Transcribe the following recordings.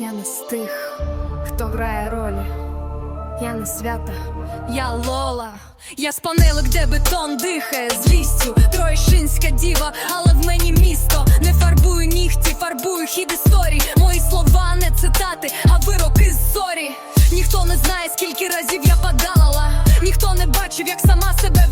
Я не з тих, хто грає ролі. Я не свята, я Лола. Я з панелок, де бетон дихає злістю. Троєшинська діва, але в мені місто. Не фарбую нігті, фарбую хід історій. Мої слова не цитати, а вироки з зорі. Ніхто не знає, скільки разів я падала. Ніхто не бачив, як сама себе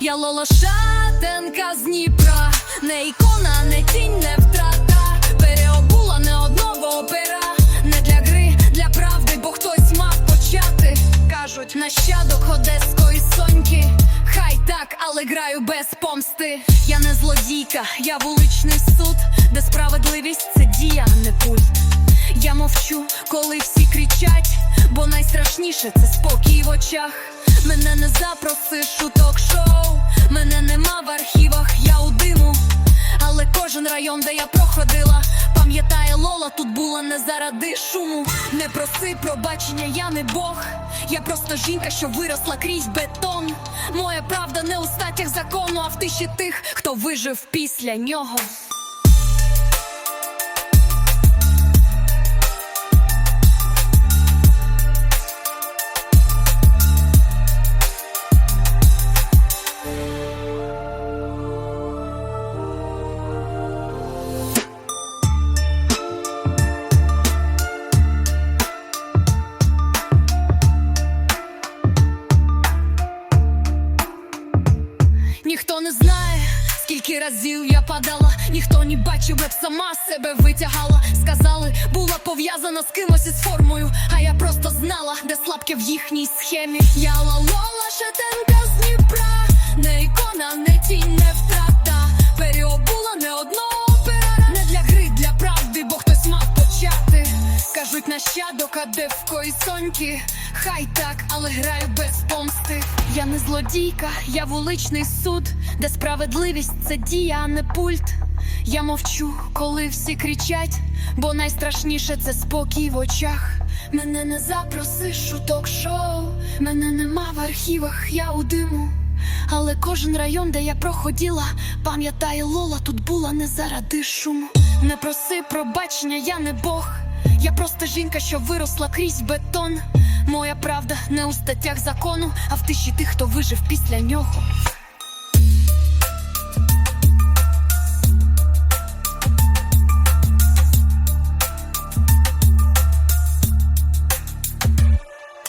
Я Лола Шатенка з Дніпра, не ікона, не тінь, не втрата. Переобула не одного опера, не для гри, для правди, бо хтось мав почати. Кажуть, нащадок одеської соньки. Хай так, але граю без помсти. Я не злодійка, я вуличний суд, де справедливість це дія, не пульт. Я мовчу, коли всі кричать, бо найстрашніше це спокій в очах. Мене не запросиш у ток-шоу, мене нема в архівах, я у диму. Але кожен район, де я проходила, пам'ятає Лола, тут була не заради шуму. Не проси пробачення, я не Бог. Я просто жінка, що виросла крізь бетон. Моя правда не у статтях закону, а в тиші тих, хто вижив після нього. Ніхто не знає, скільки разів я падала, ніхто не бачив, як сама себе витягала. Сказали, була пов'язана з кимось із формою, а я просто знала, де слабке в їхній схемі. Я лалола шатенка з нащадок, а де в кої соньки. Хай так, але граю без помсти. Я не злодійка, я вуличний суд, де справедливість це дія, а не пульт. Я мовчу, коли всі кричать, бо найстрашніше це спокій в очах. Мене не запросиш у ток-шоу, мене нема в архівах, я у диму. Але кожен район, де я проходила, пам'ятає Лола, тут була не заради шуму. Не проси пробачення, я не Бог. Я просто жінка, що виросла крізь бетон. Моя правда не у статтях закону, а в тиші тих, хто вижив після нього.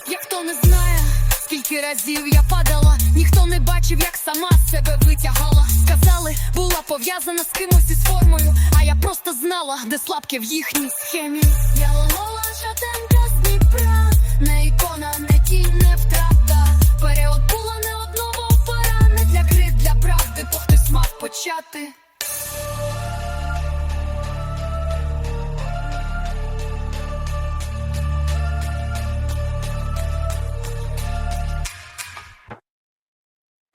Як хто не знає, Скільки разів я падала, ніхто не бачив, як сама себе витягала. Сказали, була пов'язана з кимось із формою, а я просто знала, де слабке в їхній схемі. Я лола шатенка з Дніпра, не ікона, не тінь, не втрата. Переод була не одного пора, не для крит, для правди, то хтось мав почати.